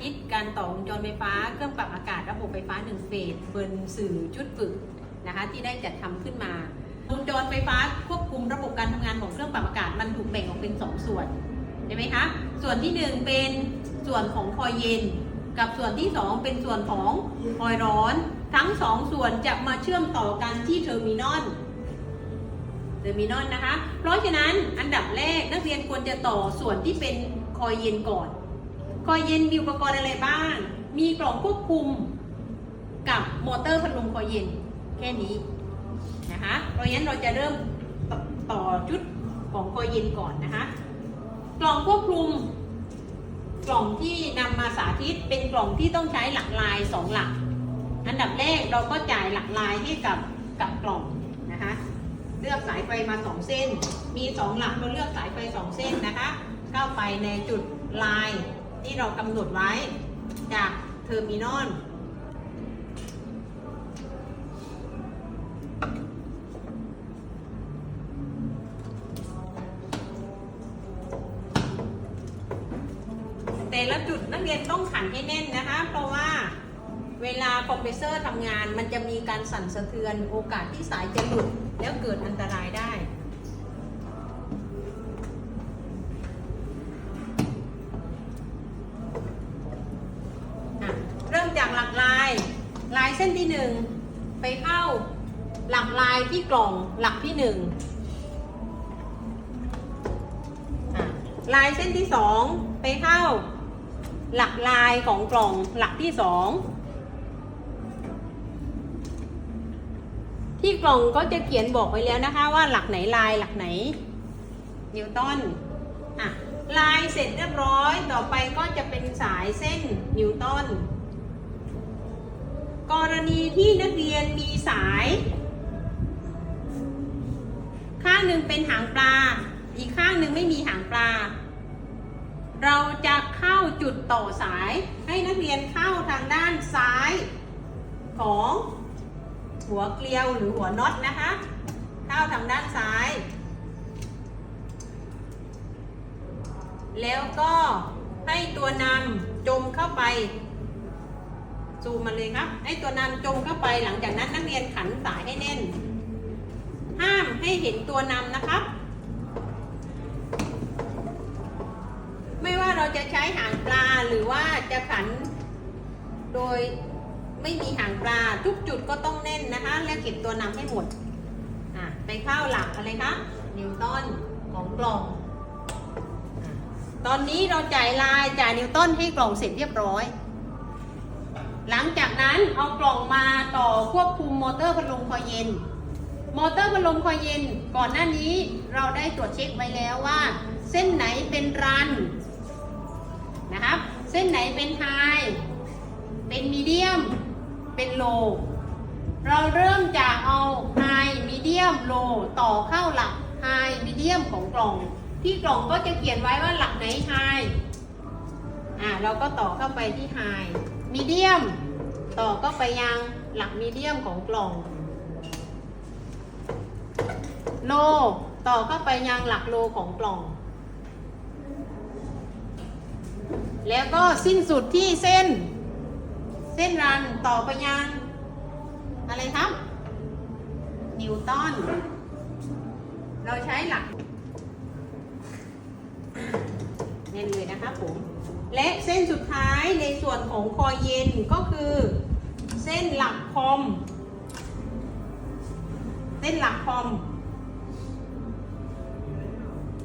ธิตการต่อวงจรไฟฟ้าเครื่องปรับอากาศระบบไฟฟ้าหนึ่งเฟสบนสื่อชุดฝึกนะคะที่ได้จัดทำขึ้นมาวงจรไฟฟ้าควบคุมระบบการทำงานของเครื่องปรับอากาศมันถูกแบ่งออกเป็น 2 ส่วนใช่ไหมคะส่วนที่ 1 เป็นส่วนของคอยเย็น กับส่วนที่ 2 เป็นส่วนของคอยร้อน ทั้ง 2 ส่วนจะมาเชื่อมต่อกันที่เทอร์มินอลเทอร์มินอลนะคะ เพราะฉะนั้นอันดับแรกนักเรียนควรจะต่อส่วนที่เป็นคอยเย็นก่อน คอยเย็นมีอุปกรณ์อะไรบ้าง มีกล่องควบคุมกับมอเตอร์พัดลมคอยเย็นแค่นี้นะคะเพราะฉะนั้นเราจะเริ่มต่อชุดของคอยเย็นก่อนนะคะ กล่องควบคุม กล่องที่นำมาสาธิตเป็นกล่องที่ต้องใช้หลักลายสองหลัก อันดับแรกเราก็จ่ายหลักลายให้กับกับกล่องนะคะเลือกสายไฟมา2เส้น มี2หลักเราเลือกสายไฟ2เส้นนะคะ เข้าไปในจุดลาย ที่เรากำหนดไว้จากเทอร์มินอลแต่ละจุดนักเรียนต้องขันให้แน่นนะคะ เพราะว่าเวลาคอมเพรสเซอร์ทำงานมันจะมีการสั่นสะเทือนโอกาสที่สายจะหลุดแล้วเกิดอันตรายได้ อะเริ่มจากหลักลาย ลายเส้นที่หนึ่งไปเข้าหลักลายที่กล่องหลักที่หนึ่งลายเส้นที่สองไปเข้าหลักลายของกล่องหลักที่สองที่กล่องก็จะเขียนบอกไว้แล้วนะคะว่าหลักไหนลายหลักไหนนิวตันอะลายเสร็จเรียบร้อยต่อไปก็จะเป็นสายเส้นนิวตัน กรณีที่นักเรียนมีสาย ข้างหนึ่งเป็นหางปลา อีกข้างหนึ่งไม่มีหางปลา เราจะเข้าจุดต่อสายให้นักเรียนเข้าทางด้านซ้ายของหัวเกลียวหรือหัวน็อตนะคะ เข้าทางด้านซ้าย แล้วก็ให้ตัวนำจมเข้าไป ซูมมาเลยครับ ให้ตัวนำจมเข้าไปหลังจากนั้นนักเรียนขันสายให้แน่น ห้ามให้เห็นตัวนำนะครับ ไม่ว่าเราจะใช้หางปลาหรือว่าจะขัน โดยไม่มีหางปลาทุกจุดก็ต้องแน่นนะคะ และเก็บตัวนำให้หมดอะไปเข้าหลักอะไรคะนิวตันของกล่อง ตอนนี้เราจ่ายลายจ่ายนิวตันให้กล่องเสร็จเรียบร้อย หลังจากนั้นเอากล่องมาต่อควบคุมมอเตอร์พัดลมคอยเย็น มอเตอร์พัดลมคอยเย็น ก่อนหน้านี้เราได้ตรวจเช็คไว้แล้วว่า เส้นไหนเป็นรันนะครับ เส้นไหนเป็นไฮเป็นมีเดียม เป็นโล เราเริ่มจากเอาไฮมีเดียมโลต่อเข้าหลักไฮมีเดียมของกล่อง ที่กล่องก็จะเขียนไว้ว่าหลักไหนไฮอ่าเราก็ต่อเข้าไปที่ไฮ มีเดียม ต่อก็ไปยังหลักมีเดียมของกล่องโลต่อเข้าไปยังหลักโลของกล่อง แล้วก็สิ้นสุดที่เส้น เส้นรันต่อไปยัง อะไรครับ นิวตันเราใช้หลักเน้นเลยนะครับผม และเส้นสุดท้ายในส่วนของคอเย็นก็คือ เส้นหลักคอม เส้นหลักคอม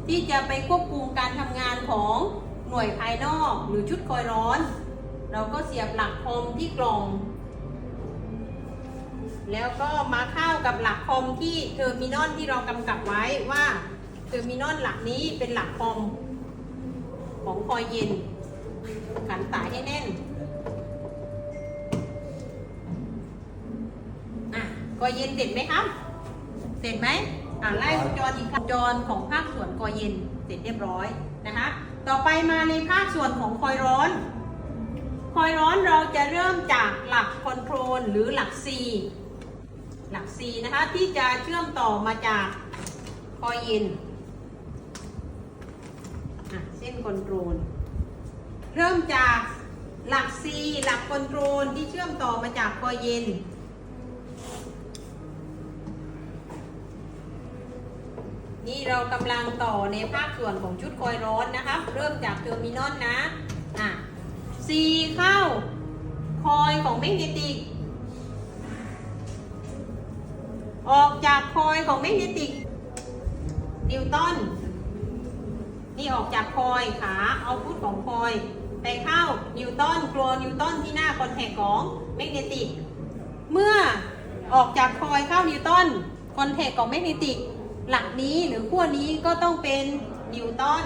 ที่จะไปควบคุมการทำงานของหน่วยภายนอกหรือชุดคอยร้อน เราก็เสียบหลักคอมที่กล่อง แล้วก็มาเข้ากับหลักคอมที่เทอร์มินอลที่เรากำกับไว้ว่าเทอร์มินอลหลักนี้เป็นหลักคอมของคอยเย็น ขันสายให้แน่น อะคอยเย็นเสร็จไหมครับ เสร็จไหมอ่าไล่วงจรอีกวงจรของภาคส่วนคอยเย็นเสร็จเรียบร้อยนะคะ ต่อไปมาในภาคส่วนของคอยร้อน คอยร้อนเราจะเริ่มจากหลักคอนโทรลหรือหลัก C หลัก C นะคะที่จะเชื่อมต่อมาจากคอยเย็นอะเส้นคอนโทรล เริ่มจากหลัก C หลักคอนโทรลที่เชื่อมต่อมาจากคอยเย็น นี่เรากำลังต่อในภาคส่วนของชุดคอยร้อนนะครับเริ่มจากเทอร์มินอลนะอะ C เข้าคอยของแมกเนติก ออกจากคอยของแมกเนติก นิวตันนี่ออกจากคอยขาเอาพุทของคอย ไปเข้านิวตันกลัวนิวตันที่หน้าคอนแทคของแมกเนติก เมื่อออกจากคอยเข้านิวตันคอนแทคของแมกเนติก หลักนี้หรือขั้วนี้ก็ต้องเป็นนิวตัน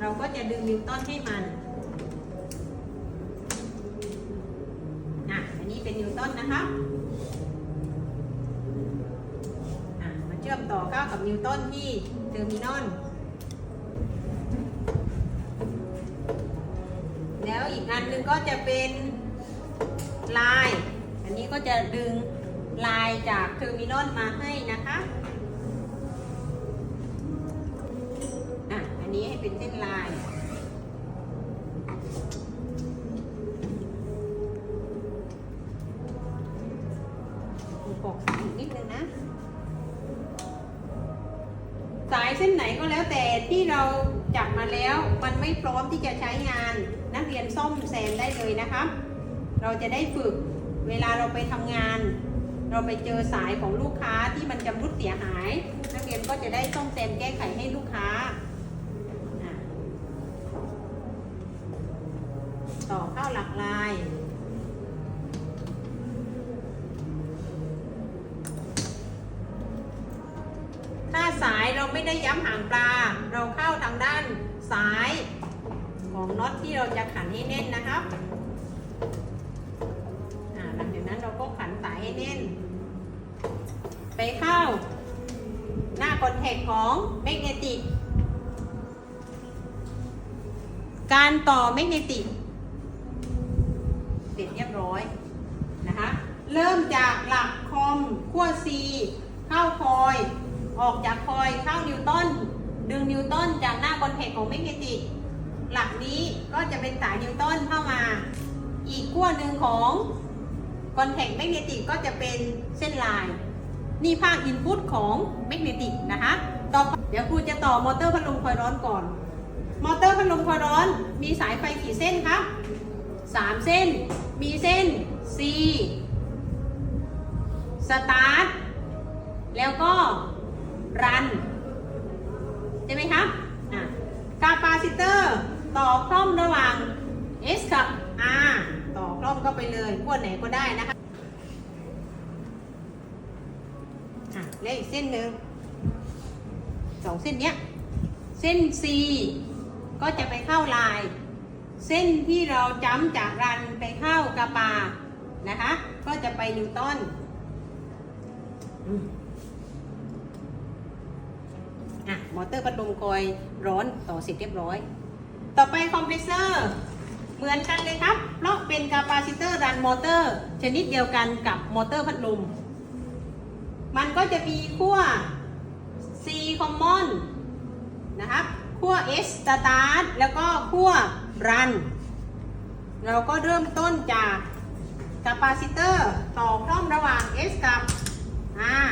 เราก็จะดึงนิวตันให้มันอะอันนี้เป็นนิวตันนะคะอะมาเชื่อมต่อเข้ากับนิวตันที่เทอร์มินอล แล้วอีกอันหนึ่งก็จะเป็นลาย อันนี้ก็จะดึงลายจากเทอร์มินอลมาให้นะคะอะอันนี้ให้เป็นเส้นลายปอกอีกนิดนึงนะ สายเส้นไหนก็แล้วแต่ที่เราจับมาแล้ว มันไม่พร้อมที่จะใช้งาน นักเรียนซ่อมแซมได้เลยนะคะ เราจะได้ฝึกเวลาเราไปทำงาน เราไปเจอสายของลูกค้าที่มันจำรุดเสียหาย นักเรียนก็จะได้ซ่อมแซมแก้ไขให้ลูกค้า ต่อเข้าหลักลายถ้าสายเราไม่ได้ย้ำหางปลา เราเข้าทางด้านซ้าย ของน็อตที่เราจะขันให้แน่นนะครับหลังจากนั้นเราก็ขันสายให้แน่น ไปเข้า หน้าคอนแทคของแมกเนติก การต่อแมกเนติกเสร็จเรียบร้อยนะคะเริ่มจากหลักคอมขั้ว C เข้าคอย ออกจากคอยเข้านิวตันดึงนิวตันจากหน้าคอนแทคของแมกเนติก หลักนี้ก็จะเป็นสายนิวตันเข้ามา อีกขั้วหนึ่งของคอนแทคแมกเนติกก็จะเป็นเส้นลาย นี่ภาคอินพุตของแมกเนติกนะคะต่อเดี๋ยวครูจะต่อมอเตอร์พัดลมคอยร้อนก่อน มอเตอร์พัดลมคอยร้อน มีสายไฟกี่เส้นครับสามเส้น มีเส้น C สตาร์ทแล้วก็รันใช่ไหมครับอะกาปาซิเตอร์ ต่อคล่อมระหว่าง S กับ R ต่อคล่อมเข้าไปเลยขั้วไหนก็ได้นะคะอะแล้วอีกเส้นหนึ่งสองเส้นเนี้ย เส้น C ก็จะไปเข้าลาย เส้นที่เราจ้ำจากรันไปเข้ากาปานะคะ ก็จะไปนิวตันอะ มอเตอร์พัดลมคอยร้อนต่อเสร็จเรียบร้อย ต่อไปคอมเพรสเซอร์เหมือนกันเลยครับ เพราะเป็นกาปาซิเตอร์รันมอเตอร์ ชนิดเดียวกันกับมอเตอร์พัดลม มันก็จะมีขั้ว C common นะครับขั้ว S start แล้วก็ขั้ว run เราก็เริ่มต้นจากกาปาซิเตอร์ต่อพร้อมระหว่าง S กับ R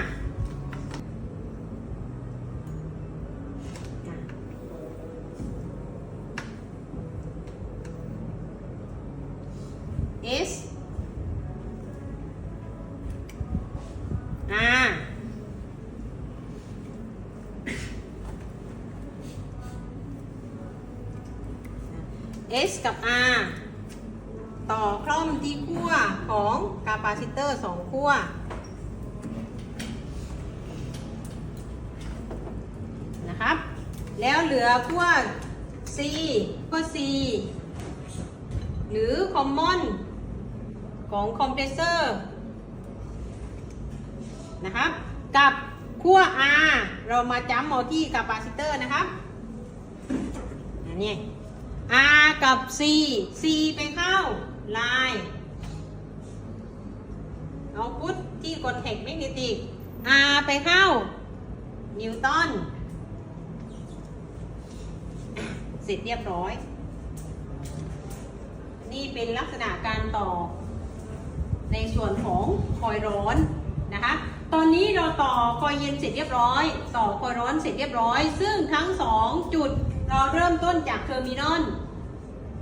S กับ R ต่อคล่อมที่ขั้วของกาปาซิเตอร์สองขั้ว นะครับ แล้วเหลือขั้ว C ขั้ว C หรือ common ของคอมเพรสเซอร์นะครับ กับขั้ว R เรามาจ้ำเอาที่กาปาซิเตอร์นะครับอันนี้ R กับ C C ไปเข้าลายเอาพุทที่คอนแทคแมกเนติก R ไปเข้า นิวตันเสร็จเรียบร้อย นี่เป็นลักษณะการต่อ ในส่วนของคอยร้อนนะคะ ตอนนี้เราต่อคอยเย็นเสร็จเรียบร้อย ต่อคอยร้อนเสร็จเรียบร้อย ซึ่งทั้งสองจุด เราเริ่มต้นจากเทอร์มินอล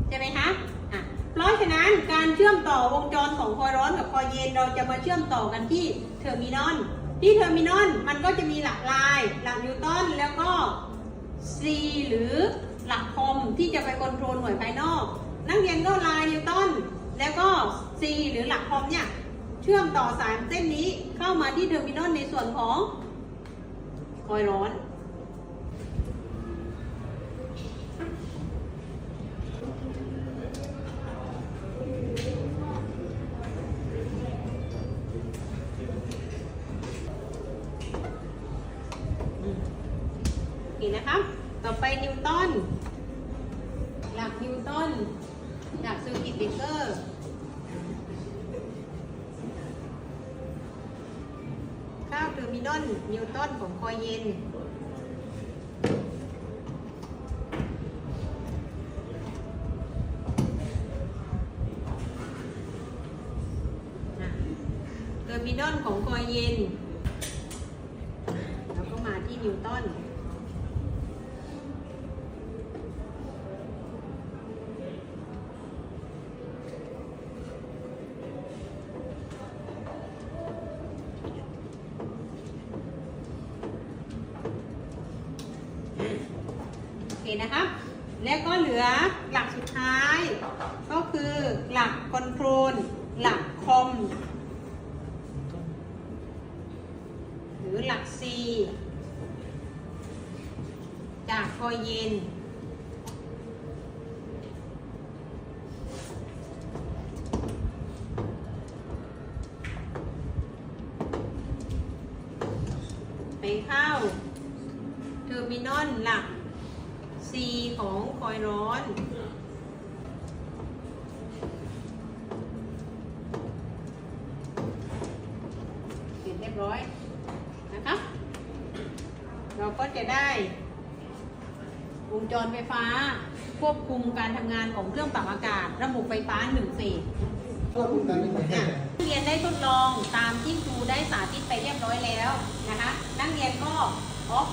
ใช่ไหมคะอะเพราะฉะนั้นการเชื่อมต่อวงจรของคอยร้อนกับคอยเย็นเราจะมาเชื่อมต่อกันที่เทอร์มินอลที่เทอร์มินอลมันก็จะมีหลักลาย หลักนิวตันแล้วก็ C หรือหลักคอมที่จะไปคอนโทรลหน่วยภายนอก นักเรียนก็ลายนิวตันแล้วก็ C หรือหลักคอมเนี่ยเชื่อมต่อสายเส้นนี้เข้ามาที่เทอร์มินอลในส่วนของคอยร้อน เคนะครับ ต่อไปนิวตันหลักนิวตันหลักเซอร์กิตเบเกอร์ข้าวเทอร์มินอลนิวตันของคอยเย็นเทอร์มินอลของคอยเย็น แล้วก็มาที่นิวตัน โอเคนะครับ แล้วก็เหลือหลักสุดท้าย ก็คือห คอนหลักคอม หรือหลัก C จากคอยเย็น ไปเข้า เทอร์มินอลหลัก C ของคอยร้อน เสร็จเรี ยบร้อยนะครับเราก็จะได้วงจรไฟฟ้าควบคุมการทำงานของเครื่องปรับอากาศ ระบบไฟฟ้าหนึ่งเฟสควบคุมการเป็นอะนักเรียนได้ทดลองตามที่ครูได้สาธิตไปเรียบร้อยแล้วนะคะ นักเรียนก็ออฟ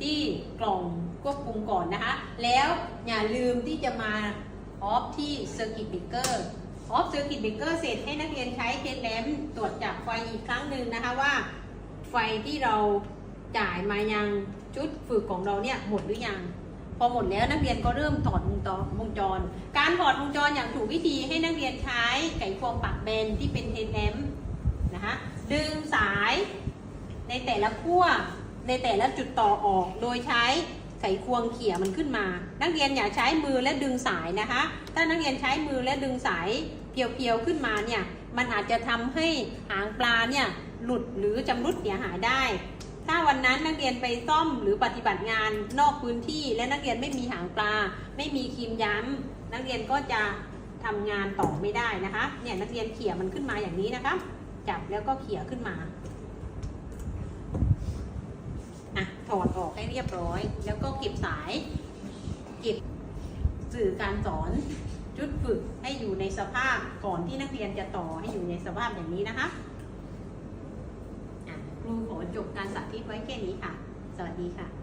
ที่กล่องควบคุมก่อนนะคะ แล้วอย่าลืมที่จะมาออฟที่ Circuit Breaker ออ ฟ Circuit Breaker เสร็จให้นักเรียนใช้เทสแลมตรวจจับไฟอีกครั้งหนึ่งนะคะว่า ไฟที่เราจ่ายมายังชุดฝึกของเราเนี่ยหมดหรือยังพอหมดแล้วนักเรียนก็เริ่มถอดวงจรวงจร การถอดวงจรอย่างถูกวิธีให้นักเรียนใช้ไขควงปักเบนที่เป็นเทนแลมนะคะดึงสายในแต่ละขั้วในแต่ละจุดต่อออกโดยใช้ ไขควงเขี่ยมันขึ้นมา นักเรียนอย่าใช้มือและดึงสายนะคะ ถ้านักเรียนใช้มือและดึงสายเพียวๆขึ้นมาเนี่ย มันอาจจะทำให้หางปลาเนี่ยหลุดหรือจำรุดเสียหายได้ ถ้าวันนั้นนักเรียนไปซ่อมหรือปฏิบัติงานนอกพื้นที่และนักเรียนไม่มีหางปลา ไม่มีครีมย้ำนักเรียนก็จะทำงานต่อไม่ได้นะคะ เนี่ยนักเรียนเขี่ยมันขึ้นมาอย่างนี้นะคะ จับแล้วก็เขี่ยขึ้นมา อ่อดออกให้เรียบร้อย แล้วก็เก็บสายเก็บสื่อการสอนชุดฝึกให้อยู่ในสภาพก่อนที่นักเรียนจะต่อให้อยู่ในสภาพอย่างนี้นะคะครูขอจบการสาธิตไว้แค่นี้ค่ะ สวัสดีค่ะ